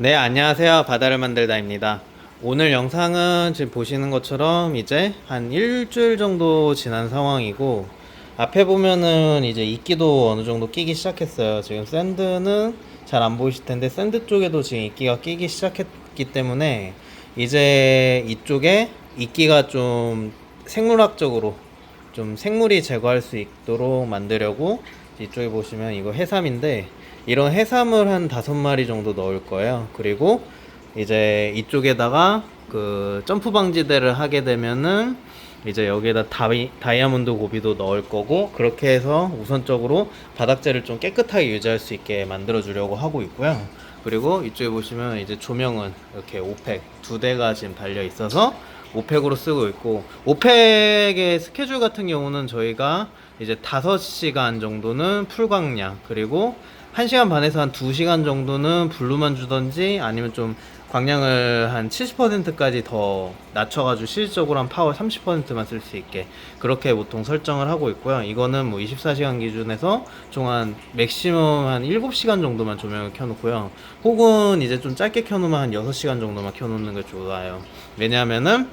네, 안녕하세요. 바다를 만들다입니다. 오늘 영상은 지금 보시는 것처럼 이제 한 일주일 정도 지난 상황이고, 앞에 보면은 이제 이끼도 어느 정도 끼기 시작했어요. 지금 샌드는 잘 안 보이실 텐데, 샌드 쪽에도 지금 이끼가 끼기 시작했기 때문에, 이제 이쪽에 이끼가 좀 생물학적으로 좀 생물이 제거할 수 있도록 만들려고 이쪽에 보시면 이거 해삼인데 이런 해삼을 한 다섯 마리 정도 넣을 거예요. 그리고 이제 이쪽에다가 그 점프 방지대를 하게 되면은 이제 여기에다 다이, 다이아몬드 고비도 넣을 거고 그렇게 해서 우선적으로 바닥재를 좀 깨끗하게 유지할 수 있게 만들어 주려고 하고 있고요. 그리고 이쪽에 보시면 이제 조명은 이렇게 오펙 두 대가 지금 달려 있어서 오펙으로 쓰고 있고 오펙의 스케줄 같은 경우는 저희가 이제 5시간 정도는 풀광량 그리고 1시간 반에서 한 2시간 정도는 블루만 주던지 아니면 좀 광량을 한 70%까지 더 낮춰가지고 실질적으로 한 파워 30%만 쓸 수 있게 그렇게 보통 설정을 하고 있고요. 이거는 뭐 24시간 기준에서 총 한 맥시멈 한 7시간 정도만 조명을 켜놓고요. 혹은 이제 좀 짧게 켜놓으면 한 6시간 정도만 켜놓는 게 좋아요. 왜냐하면은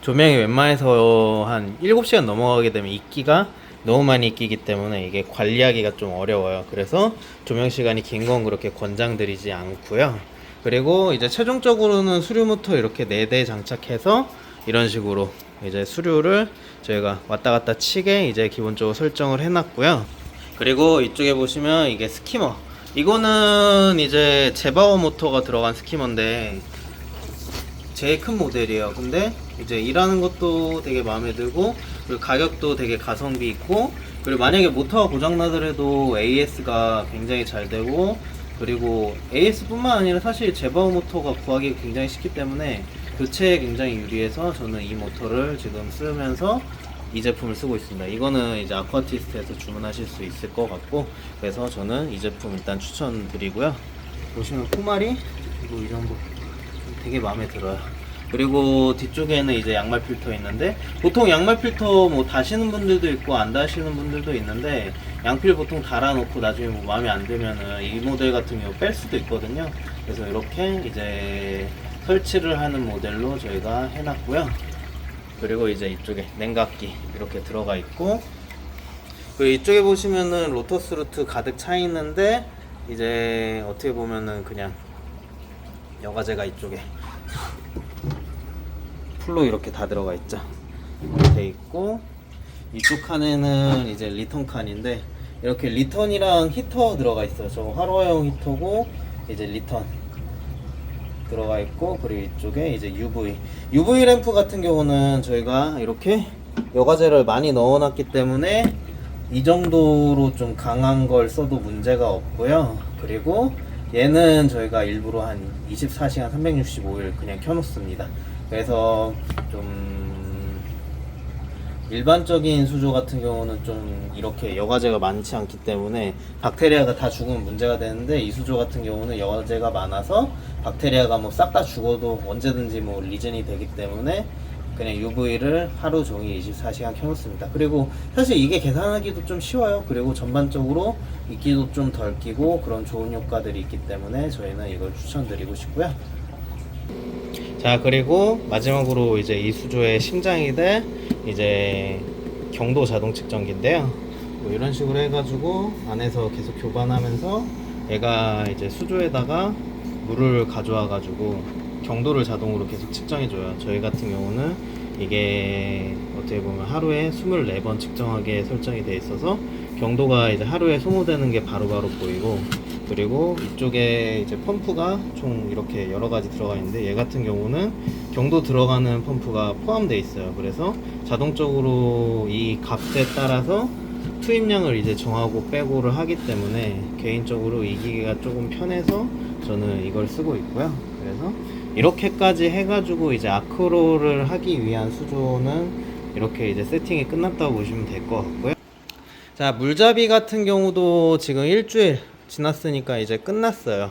조명이 웬만해서 한 7시간 넘어가게 되면 이끼가 너무 많이 끼기 때문에 이게 관리하기가 좀 어려워요. 그래서 조명 시간이 긴 건 그렇게 권장드리지 않고요. 그리고 이제 최종적으로는 수류 모터 이렇게 4대 장착해서 이런 식으로 이제 수류를 저희가 왔다 갔다 치게 이제 기본적으로 설정을 해놨고요. 그리고 이쪽에 보시면 이게 스키머. 이거는 이제 제바워 모터가 들어간 스키머인데 제일 큰 모델이에요. 근데 이제 일하는 것도 되게 마음에 들고 그리고 가격도 되게 가성비 있고 그리고 만약에 모터가 고장 나더라도 AS가 굉장히 잘 되고 그리고 AS뿐만 아니라 사실 제바우 모터가 구하기 굉장히 쉽기 때문에 교체에 굉장히 유리해서 저는 이 모터를 지금 쓰면서 이 제품을 쓰고 있습니다. 이거는 이제 아쿠아티스트에서 주문하실 수 있을 것 같고 그래서 저는 이 제품 일단 추천드리고요. 보시면 포말이 그리고 이 정도 되게 마음에 들어요. 그리고 뒤쪽에는 이제 양말 필터 있는데 보통 양말 필터 뭐 다시는 분들도 있고 안 다시는 분들도 있는데 양필 보통 달아놓고 나중에 뭐 마음에 안 들면은 이 모델 같은 경우 뺄 수도 있거든요. 그래서 이렇게 이제 설치를 하는 모델로 저희가 해놨고요. 그리고 이제 이쪽에 냉각기 이렇게 들어가 있고 그리고 이쪽에 보시면은 로터스 루트 가득 차 있는데 이제 어떻게 보면은 그냥 여과제가 이쪽에 풀로 이렇게 다 들어가 있죠. 돼 있고 이쪽 칸에는 이제 리턴 칸인데 이렇게 리턴이랑 히터 들어가 있어요. 저 활화형 히터고 이제 리턴 들어가 있고 그리고 이쪽에 이제 UV UV 램프 같은 경우는 저희가 이렇게 여과제를 많이 넣어놨기 때문에 이 정도로 좀 강한 걸 써도 문제가 없고요. 그리고 얘는 저희가 일부러 한 24시간 365일 그냥 켜놓습니다. 그래서 좀 일반적인 수조 같은 경우는 좀 이렇게 여과제가 많지 않기 때문에 박테리아가 다 죽으면 문제가 되는데 이 수조 같은 경우는 여과제가 많아서 박테리아가 뭐 싹 다 죽어도 언제든지 뭐 리젠이 되기 때문에 그냥 UV를 하루 종일 24시간 켜놓습니다. 그리고 사실 이게 계산하기도 좀 쉬워요. 그리고 전반적으로 이끼도 좀 덜 끼고 그런 좋은 효과들이 있기 때문에 저희는 이걸 추천드리고 싶고요. 자 그리고 마지막으로 이제 이 수조의 심장이 될 이제 경도 자동 측정기인데요. 뭐 이런 식으로 해가지고 안에서 계속 교반하면서 얘가 이제 수조에다가 물을 가져와 가지고 경도를 자동으로 계속 측정해 줘요. 저희 같은 경우는 이게 어떻게 보면 하루에 24번 측정하게 설정이 돼 있어서 경도가 이제 하루에 소모되는 게 바로바로 보이고 그리고 이쪽에 이제 펌프가 총 이렇게 여러 가지 들어가 있는데 얘 같은 경우는 경도 들어가는 펌프가 포함되어 있어요. 그래서 자동적으로 이 값에 따라서 투입량을 이제 정하고 빼고를 하기 때문에 개인적으로 이 기계가 조금 편해서 저는 이걸 쓰고 있고요. 그래서 이렇게까지 해가지고 이제 아크로를 하기 위한 수조는 이렇게 이제 세팅이 끝났다고 보시면 될 것 같고요. 자, 물잡이 같은 경우도 지금 일주일 지났으니까 이제 끝났어요.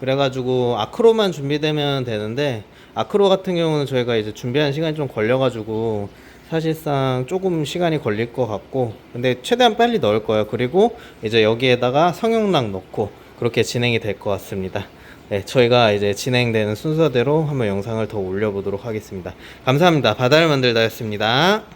그래가지고 아크로만 준비되면 되는데 아크로 같은 경우는 저희가 이제 준비하는 시간이 좀 걸려가지고 사실상 조금 시간이 걸릴 것 같고 근데 최대한 빨리 넣을 거예요. 그리고 이제 여기에다가 성형락 넣고 그렇게 진행이 될 것 같습니다. 네, 저희가 이제 진행되는 순서대로 한번 영상을 더 올려보도록 하겠습니다. 감사합니다. 바다를 만들다였습니다.